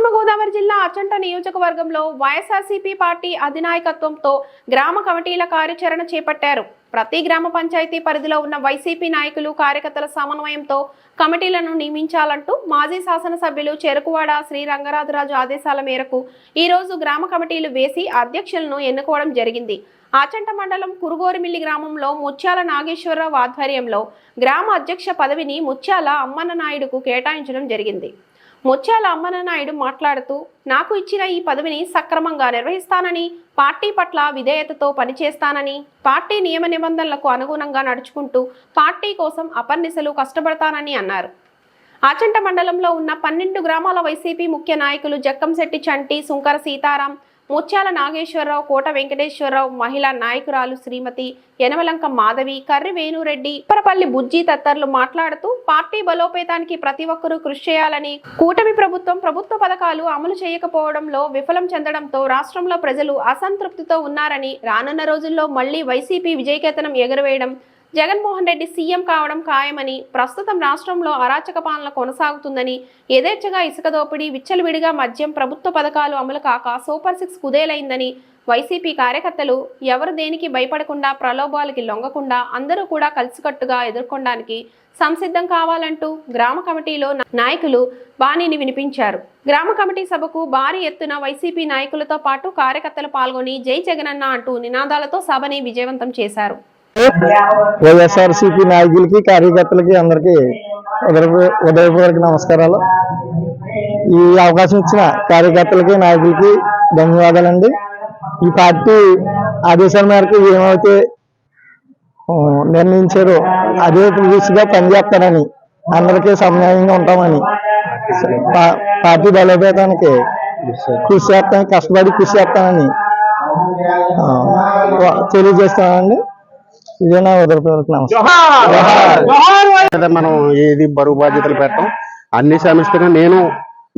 పశ్చిమ గోదావరి జిల్లా అచంట నియోజకవర్గంలో వైఎస్ఆర్సీపీ పార్టీ అధినాయకత్వంతో గ్రామ కమిటీల కార్యాచరణ చేపట్టారు. ప్రతి గ్రామ పంచాయతీ పరిధిలో ఉన్న వైసీపీ నాయకులు కార్యకర్తల సమన్వయంతో కమిటీలను నియమించాలంటూ మాజీ శాసనసభ్యులు చెరుకువాడ శ్రీ రంగరాజరాజు ఆదేశాల మేరకు ఈరోజు గ్రామ కమిటీలు వేసి అధ్యక్షులను ఎన్నుకోవడం జరిగింది. ఆచంట మండలం కురుగోరిమిల్లి గ్రామంలో ముత్యాల నాగేశ్వరరావు ఆధ్వర్యంలో గ్రామ అధ్యక్ష పదవిని ముత్యాల అమ్మన్న నాయుడుకు కేటాయించడం జరిగింది. ముత్యాల అమ్మన్న నాయుడు మాట్లాడుతూ నాకు ఇచ్చిన ఈ పదవిని సక్రమంగా నిర్వహిస్తానని పార్టీ పట్ల విధేయతతో పనిచేస్తానని పార్టీ నియమ నిబంధనలకు అనుగుణంగా నడుచుకుంటూ పార్టీ కోసం అపర్నిశలు కష్టపడతానని అన్నారు. ఆచంట మండలంలో ఉన్న పన్నెండు గ్రామాల వైసీపీ ముఖ్య నాయకులు జక్కంశెట్టి చంటి సుంకర సీతారాం ముత్యాల నాగేశ్వరరావు కోట వెంకటేశ్వరరావు మహిళా నాయకురాలు శ్రీమతి యనమలంక మాధవి కర్రి వేణురెడ్డి ఉప్పరపల్లి బుజ్జి తత్తర్లు మాట్లాడుతూ పార్టీ బలోపేతానికి ప్రతి ఒక్కరూ కృషి చేయాలని కూటమి ప్రభుత్వం ప్రభుత్వ పథకాలు అమలు చేయకపోవడంలో విఫలం చెందడంతో రాష్ట్రంలో ప్రజలు అసంతృప్తితో ఉన్నారని రానున్న రోజుల్లో మళ్ళీ వైసీపీ విజయకేతనం ఎగురవేయడం జగన్మోహన్ రెడ్డి సీఎం కావడం ఖాయమని ప్రస్తుతం రాష్ట్రంలో అరాచక పాలన కొనసాగుతుందని యథేచ్ఛగా ఇసుక దోపిడీ విచ్చలవిడిగా మద్యం ప్రభుత్వ పథకాలు అమలు కాక సూపర్ సిక్స్ కుదేలైందని వైసీపీ కార్యకర్తలు ఎవరు దేనికి భయపడకుండా ప్రలోభాలకి లొంగకుండా అందరూ కూడా కలిసికట్టుగా ఎదుర్కొనడానికి సంసిద్ధం కావాలంటూ గ్రామ కమిటీలో నాయకులు బాణీని వినిపించారు. గ్రామ కమిటీ సభకు భారీ ఎత్తున వైసీపీ నాయకులతో పాటు కార్యకర్తలు పాల్గొని జై జగనన్న అంటూ నినాదాలతో సభని విజయవంతం చేశారు. వైఎస్ఆర్సీపీ నాయకులకి కార్యకర్తలకి అందరికీ ఉదయపు ఉదయపూర్వక నమస్కారాలు. ఈ అవకాశం ఇచ్చిన కార్యకర్తలకి నాయకులకి ధన్యవాదాలండి. ఈ పార్టీ ఆదేశాల మేరకు ఏమైతే నిర్ణయించారో అదే దిశగా పనిచేస్తానని అందరికీ సమన్వయంగా ఉంటామని పా- పార్టీ బలోపేతానికి కృషి చేస్తాను కష్టపడి కృషి చేస్తానని తెలియజేస్తానండి మనం ఏది బరువు బాధ్యతలు పెట్టం. అన్ని సమిష్టిగా నేను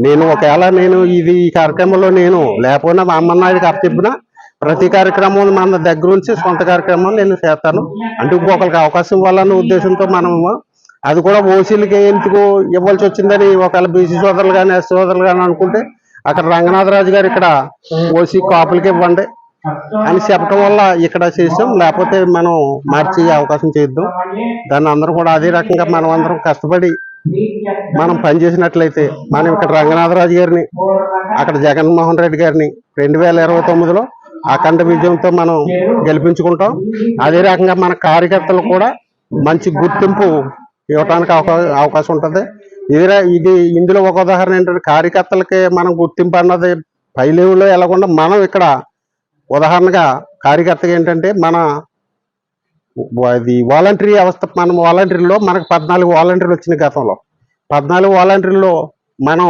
నేను ఒకవేళ నేను ఇది ఈ కార్యక్రమంలో నేను లేకపోయినా మా అమ్మ నాయుడికి అప్పచెప్పిన ప్రతి కార్యక్రమం మన దగ్గర నుంచి సొంత కార్యక్రమాలు నేను చేస్తాను. అంటే ఇంకొకరికి అవకాశం ఇవ్వాలన్న ఉద్దేశంతో మనం అది కూడా ఓసీలకి ఎందుకు ఇవ్వాల్సి వచ్చిందని ఒకవేళ బీసీ సోదరులు కానీ ఎస్ సోదరులు కానీ అనుకుంటే అక్కడ రంగనాథరాజు గారు ఇక్కడ ఓసీ కాపులకి ఇవ్వండి. అని చెప్పడం వల్ల ఇక్కడ చేసాం. లేకపోతే మనం మార్చి అవకాశం చేద్దాం దాన్ని అందరూ కూడా అదే రకంగా మనం అందరం కష్టపడి మనం పనిచేసినట్లయితే మనం ఇక్కడ రంగనాథరాజు గారిని అక్కడ జగన్మోహన్ రెడ్డి గారిని రెండు వేల ఇరవై తొమ్మిదిలో అఖండ విజయంతో మనం గెలిపించుకుంటాం. అదే రకంగా మన కార్యకర్తలు కూడా మంచి గుర్తింపు ఇవ్వటానికి అవకా- అవకాశం ఉంటుంది. ఇది ఇది ఇందులో ఒక ఉదాహరణ ఏంటంటే కార్యకర్తలకి మనం గుర్తింపు అన్నది పై లెవెల్లో వెళ్ళకుండా మనం ఇక్కడ ఉదాహరణగా కార్యకర్తగా ఏంటంటే మన అది వాలంటరీ వ్యవస్థ మనం వాలంటరీలో మనకు పద్నాలుగు వాలంటీర్లు వచ్చినాయి గతంలో. పద్నాలుగు వాలంటీర్లో మనం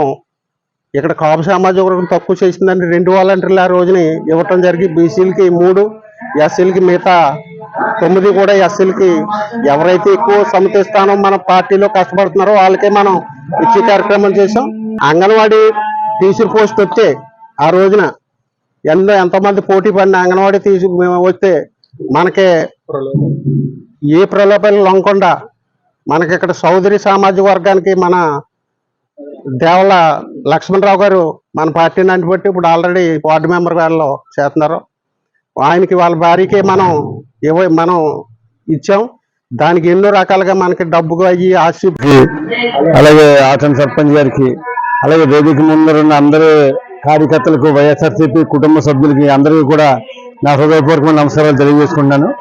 ఇక్కడ కాపు సామాజిక వర్గం తక్కువ చేసిందని రెండు వాలంటీర్లు ఆ రోజుని ఇవ్వటం జరిగి బీసీలకి మూడు ఎస్సీలకి మిగతా తొమ్మిది కూడా ఎస్సీలకి ఎవరైతే ఎక్కువ సమితి స్థానం మన పార్టీలో కష్టపడుతున్నారో వాళ్ళకే మనం ఇచ్చే కార్యక్రమం చేసాం అంగన్వాడీ టీచర్ పోస్ట్ వస్తే ఆ రోజున ఎంతో ఎంతమంది పోటీ పడిన అంగన్వాడీ తీసి వస్తే మనకి ఏ ప్రలోభాలు లొంగకుండా మనకి ఇక్కడ సౌదరి సామాజిక వర్గానికి మన దేవల లక్ష్మణరావు గారు మన పార్టీని అంటిబట్టి ఇప్పుడు ఆల్రెడీ వార్డు మెంబర్ వాళ్ళు చేస్తున్నారు. ఆయనకి వాళ్ళ భార్యకి మనం ఇవ్వ మనం ఇచ్చాం. దానికి ఎన్నో రకాలుగా మనకి డబ్బుగా అయ్యి ఆశ అలాగే ఆటన్ సర్పంచ్ గారికి అలాగే వేదిక ముందరున్న అందరూ కార్యకర్తలకు వైఎస్ఆర్సీపీ కుటుంబ సభ్యులకి అందరికీ కూడా నా హృదయపూర్వకమైన నమస్కారాలు తెలియజేసుకుంటున్నాను.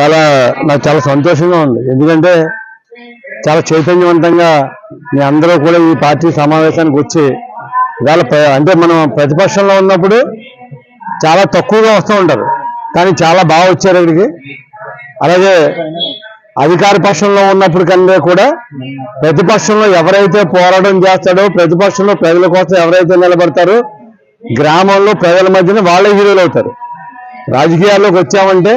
చాలా నాకు చాలా సంతోషంగా ఉంది. ఎందుకంటే చాలా చైతన్యవంతంగా మీ అందరూ కూడా ఈ పార్టీ సమావేశానికి వచ్చి ఇవాళ ప్ర- అంటే మనం ప్రతిపక్షంలో ఉన్నప్పుడు చాలా తక్కువగా వస్తూ ఉంటారు. కానీ చాలా బాగా వచ్చారు ఇక్కడికి. అలాగే అధికార పక్షంలో ఉన్నప్పుడు కన్నా కూడా ప్రతిపక్షంలో ఎవరైతే పోరాటం చేస్తాడో ప్రతిపక్షంలో ప్రజల కోసం ఎవరైతే నిలబడతారో గ్రామంలో ప్రజల మధ్యన వాళ్ళే హీరోలు అవుతారు. రాజకీయాల్లోకి వచ్చామంటే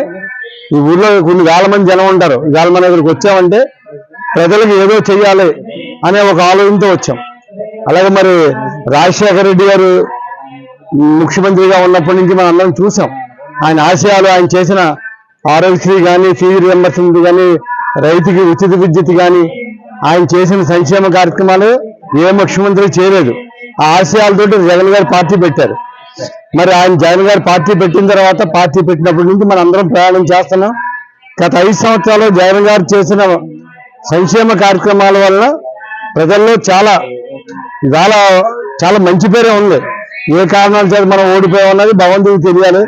ఈ ఊర్లో కొన్ని వేల మంది జనం ఉంటారు. ఈ వేల మంది దగ్గరికి వచ్చామంటే ప్రజలకు ఏదో చెయ్యాలి అనే ఒక ఆలోచనతో వచ్చాం. అలాగే మరి రాజశేఖర రెడ్డి గారు ముఖ్యమంత్రిగా ఉన్నప్పటి నుంచి మనం అందరం చూసాం. ఆయన ఆశయాలు ఆయన చేసిన ఆరోగ్యశ్రీ కానీ ఫీజు రియంబర్స్మెంట్ కానీ రైతుకి ఉచిత విద్యుత్ కానీ ఆయన చేసిన సంక్షేమ కార్యక్రమాలు ఏ ముఖ్యమంత్రి చేయలేదు. ఆ ఆశయాలతో జగన్ గారు పార్టీ పెట్టారు. మరి ఆయన జగన్ గారు పార్టీ పెట్టిన తర్వాత పార్టీ పెట్టినప్పటి నుంచి మనం అందరం ప్రయాణం చేస్తున్నాం. గత ఐదు సంవత్సరాలు జగన్ గారు చేసిన సంక్షేమ కార్యక్రమాల వల్ల ప్రజల్లో చాలా ఇవాళ చాలా మంచి పేరే ఉంది. ఏ కారణాల చేత మనం ఓడిపోయాం భగవంతుడికి తెలియాలి.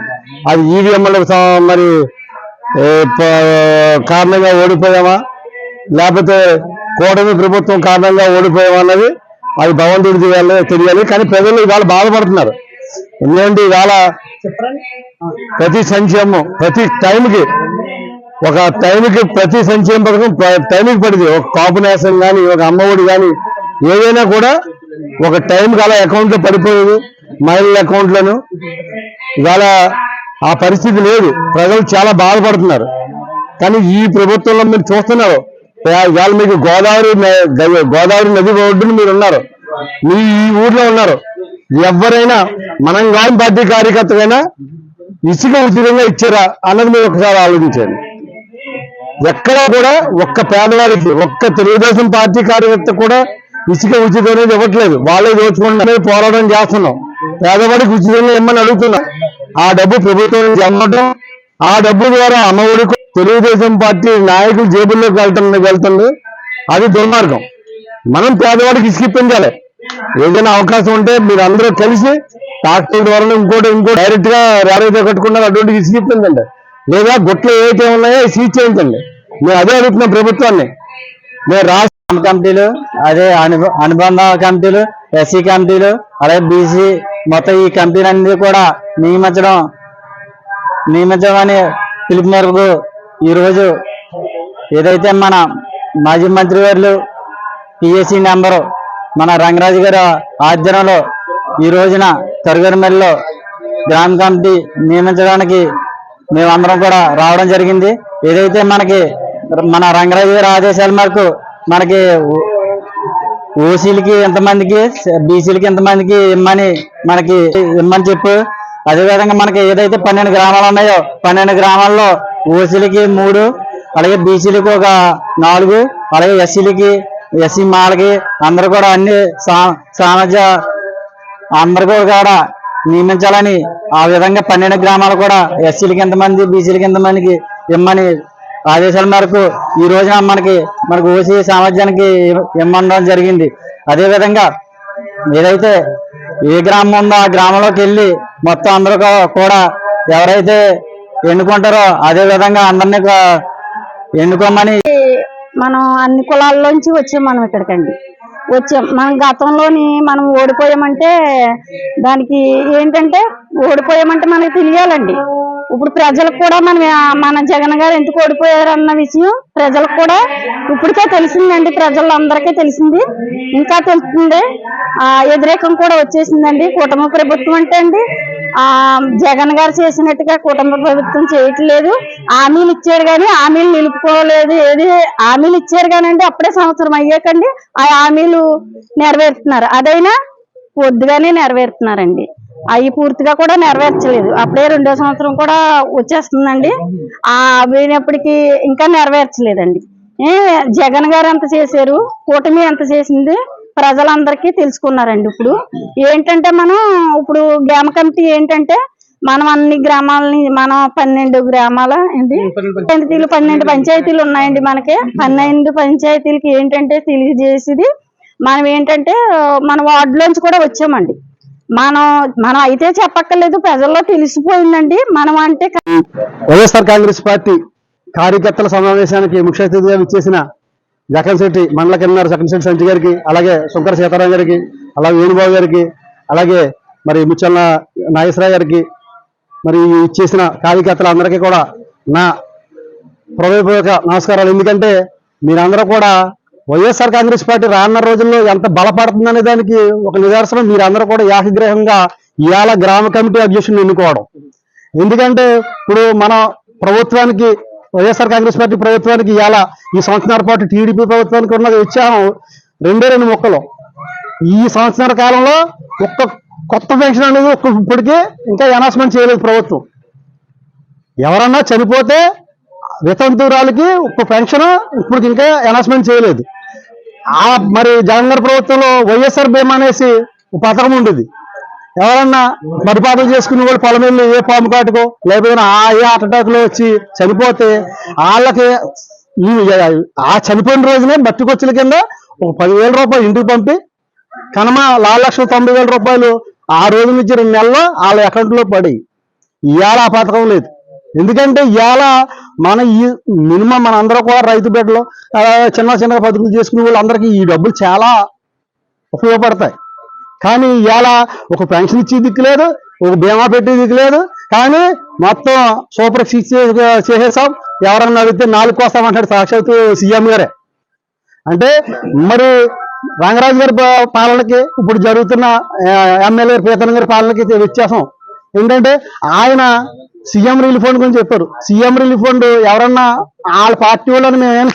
అది ఈవీఎంల మరి కారణంగా ఓడిపోయామా? లేకపోతే కూటమి ప్రభుత్వం కారణంగా ఓడిపోయామా అన్నది అది భగవంతుడికి తెలియాలి తెలియాలి. కానీ ప్రజలు ఇవాళ బాధపడుతున్నారు. ఎందుకంటే ఇవాళ ప్రతి సంక్షేమం ప్రతి టైంకి ఒక టైంకి ప్రతి సంక్షేమ పథకం టైంకి పడింది ఒక కాపు నేసం కానీ ఒక అమ్మఒడి కానీ ఏదైనా కూడా ఒక టైంకి అలా అకౌంట్లో పడిపోయేది. మహిళల అకౌంట్లను ఇవాళ ఆ పరిస్థితి లేదు. ప్రజలు చాలా బాధపడుతున్నారు. కానీ ఈ ప్రభుత్వంలో మీరు చూస్తున్నారు. ఇవాళ మీకు గోదావరి న- గోదావరి నది ఒడ్డున మీరు ఉన్నారు. మీ ఈ ఊర్లో ఉన్నారు. ఎవరైనా మనం గాయం పార్టీ కార్యకర్తకైనా ఇసుక ఉచితంగా ఇచ్చారా అన్నది మీరు ఒకసారి ఆలోచించండి. ఎక్కడా కూడా ఒక్క పేదవారికి ఒక్క తెలుగుదేశం పార్టీ కార్యకర్త కూడా ఇసుక ఉచితం అనేది ఇవ్వట్లేదు. వాళ్ళే దోచుకుంటే పోరాటం చేస్తున్నాం. పేదవాడికి ఉచితంగా ఇమ్మని అడుగుతున్నాం. ఆ డబ్బు ప్రభుత్వం నుంచి అమ్మటం ఆ డబ్బు ద్వారా అమ్మఒడికి తెలుగుదేశం పార్టీ నాయకులు జేబుల్లోకి వెళ్తుంది వెళ్తుంది. అది దుర్మార్గం. మనం పేదవాడికి ఇసుకిప్పించాలి ఏదైనా అవకాశం ఉంటే మీరు అందరూ కలిసి ట్రాక్టర్ ద్వారా ఇంకోటి ఇంకో డైరెక్ట్గా ర్యాలీతో కట్టుకున్నారు అటువంటి ఇసుకిప్పిందండి లేదా గుట్లు ఏవైతే ఉన్నాయో సీజ్ చేయించండి. మేము అదే అడుగుతున్నాం ప్రభుత్వాన్ని. మేము రాష్ట్ర కమిటీలు అదే అనుబంధ కమిటీలు ఎస్సీ కమిటీలు అలాగే బీసీ మొత్తం ఈ కమిటీలన్నీ కూడా నియమించడం నియమించడం అనే పిలుపు మేరకు ఈరోజు ఏదైతే మన మాజీ మంత్రి గారు పిఎస్సి నెంబరు మన రంగరాజు గారి ఆధ్వర్యంలో ఈ రోజున తరుగురిమెల్లో గ్రామ కమిటీ నియమించడానికి మేమందరం కూడా రావడం జరిగింది. ఏదైతే మనకి మన రంగరాజు గారి ఆదేశాల మేరకు మనకి ఓసీలకి ఎంతమందికి బీసీలకి ఎంతమందికి ఇమ్మని మనకి ఇమ్మని చెప్పు. అదేవిధంగా మనకి ఏదైతే పన్నెండు గ్రామాలు ఉన్నాయో పన్నెండు గ్రామాల్లో ఓసీలకి మూడు అలాగే బీసీలకి ఒక నాలుగు అలాగే ఎస్సీలకి ఎస్సీ మాలకి అందరు కూడా అన్ని సామాజిక అందరు కూడా నియమించాలని ఆ విధంగా పన్నెండు గ్రామాలు కూడా ఎస్సీలకి ఎంతమంది బీసీలకి ఎంతమందికి ఇమ్మని ఆదేశాల మేరకు ఈ రోజున మనకి మనకు ఓసీ సామర్థ్యానికి ఇమ్మడం జరిగింది. అదే విధంగా ఏదైతే ఏ గ్రామం ఉందో ఆ గ్రామంలోకి వెళ్ళి మొత్తం అందరూ కూడా ఎవరైతే ఎన్నుకుంటారో అదే విధంగా అందరినీ ఎన్నుకోమని మనం అన్ని కులాల్లోంచి వచ్చాం మనం ఇక్కడికండి. వచ్చాం మనం గతంలోని మనం ఓడిపోయామంటే దానికి ఏంటంటే ఓడిపోయామంటే మనకి తెలియాలండి. ఇప్పుడు ప్రజలకు కూడా మనం మన జగన్ గారు ఎందుకు ఓడిపోయారు అన్న విషయం ప్రజలకు కూడా ఇప్పటికే తెలిసిందండి. ప్రజలందరికీ తెలిసింది. ఇంకా తెలుస్తుంది ఆ వ్యతిరేకం కూడా వచ్చేసిందండి. కుటుంబ ప్రభుత్వం అంటే అండి ఆ జగన్ గారు చేసినట్టుగా కుటుంబ ప్రభుత్వం చేయట్లేదు. హామీలు ఇచ్చారు కానీ హామీలు నిలుపుకోలేదు. ఏది హామీలు ఇచ్చారు కానండి అప్పుడే సంవత్సరం అయ్యాకండి. ఆ హామీలు నెరవేరుతున్నారు. అదైనా పొద్దుగానే నెరవేరుతున్నారండి. అవి పూర్తిగా కూడా నెరవేర్చలేదు. అప్పుడే రెండో సంవత్సరం కూడా వచ్చేస్తుందండి. ఆ పోయినప్పటికీ ఇంకా నెరవేర్చలేదండి. జగన్ గారు ఎంత చేశారు కూటమి ఎంత చేసింది ప్రజలందరికీ తెలుసుకున్నారండి ఇప్పుడు. ఏంటంటే మనం ఇప్పుడు గ్రామ కమిటీ ఏంటంటే మనం అన్ని గ్రామాలని మనం పన్నెండు గ్రామాల ఏంటి? పంచాయతీలు పన్నెండు పంచాయతీలు ఉన్నాయండి మనకి. పన్నెండు పంచాయతీలకి ఏంటంటే తెలియజేసేది మనం ఏంటంటే మన వార్డులోంచి కూడా వచ్చామండి. మనం మనం అయితే చెప్పక్కర్లేదు ప్రజల్లో తెలిసిపోయిందండి. మనం అంటే వైఎస్ఆర్ కాంగ్రెస్ పార్టీ కార్యకర్తల సమావేశానికి ముఖ్య అతిథిగా విచ్చేసిన జగన్శెట్టి మండల కిన్నర జగన్శెట్టి సంచి గారికి అలాగే శంకర సీతారాం గారికి అలాగే వేణుబాబు గారికి అలాగే మరి ముచ్చల్ల నాగేశ్వరరావు గారికి మరి ఇచ్చేసిన కార్యకర్తలందరికీ కూడా నా హృదయపూర్వక నమస్కారాలు. ఎందుకంటే మీరందరూ కూడా వైఎస్ఆర్ కాంగ్రెస్ పార్టీ రానున్న రోజుల్లో ఎంత బలపడుతుందనే దానికి ఒక నిదర్శనం మీరందరూ కూడా ఏకగ్రహంగా ఇవాళ గ్రామ కమిటీ అధ్యక్షుని ఎన్నుకోవడం. ఎందుకంటే ఇప్పుడు మన ప్రభుత్వానికి వైఎస్ఆర్ కాంగ్రెస్ పార్టీ ప్రభుత్వానికి ఇవాళ ఈ సంవత్సరాల పాటు టీడీపీ ప్రభుత్వానికి ఉన్న ఉత్సాహం రెండే రెండు మొక్కలు. ఈ సంవత్సరాల కాలంలో ఒక్క కొత్త పెన్షన్ అనేది ఒక్క ఇప్పటికీ ఇంకా అనౌన్స్మెంట్ చేయలేదు ప్రభుత్వం. ఎవరన్నా చనిపోతే వితంతురాలకి ఒక్క పెన్షన్ ఇప్పటికి ఇంకా అనౌన్స్మెంట్ చేయలేదు. ఆ మరి జగన్ గారి ప్రభుత్వంలో వైఎస్ఆర్ బీమా అనేసి ఒక పథకం ఉండేది. ఎవరన్నా పరిపాలన చేసుకునే వాళ్ళు పొలం వెళ్ళి ఏ పాము కాటుకో లేకపోతే ఆ ఏ అటాక్లో వచ్చి చనిపోతే వాళ్ళకి ఆ చనిపోయిన రోజునే మట్టికొచ్చుల కింద ఒక పదివేల రూపాయలు ఇంటికి పంపి కనమ నాలుగు లక్షల తొంభై వేల రూపాయలు ఆ రోజు నుంచి రెండు నెలల్లో వాళ్ళ అకౌంట్లో పడి. ఇవాళ ఆ పథకం లేదు. ఎందుకంటే ఇవాళ మన ఈ మినిమం మన అందరూ కూడా రైతు బిడ్డలు చిన్న చిన్న బతుకులు చేసుకునే వాళ్ళందరికీ ఈ డబ్బులు చాలా ఉపయోగపడతాయి. కానీ ఇవాళ ఒక పెన్షన్ ఇచ్చే దిక్కు లేదు ఒక బీమా పెట్టే దిక్కు లేదు కానీ మొత్తం సూపర్ సిక్స్ చేసేసాం ఎవరన్నా అడిగితే నాలుగు కోస్తామంటాడు సాక్షాత్ సీఎం గారే. అంటే మరి రంగరాజు గారి పా- పాలనకి ఇప్పుడు జరుగుతున్న ఎమ్మెల్యే పీతన్ గారి పాలనకి వ్యత్యాసం. ఏంటంటే ఆయన సీఎం రిలీఫ్ ఫండ్ గురించి చెప్పారు సీఎం రిలీఫ్ ఫండ్ ఎవరన్నా వాళ్ళ పార్టీ వాళ్ళని మేము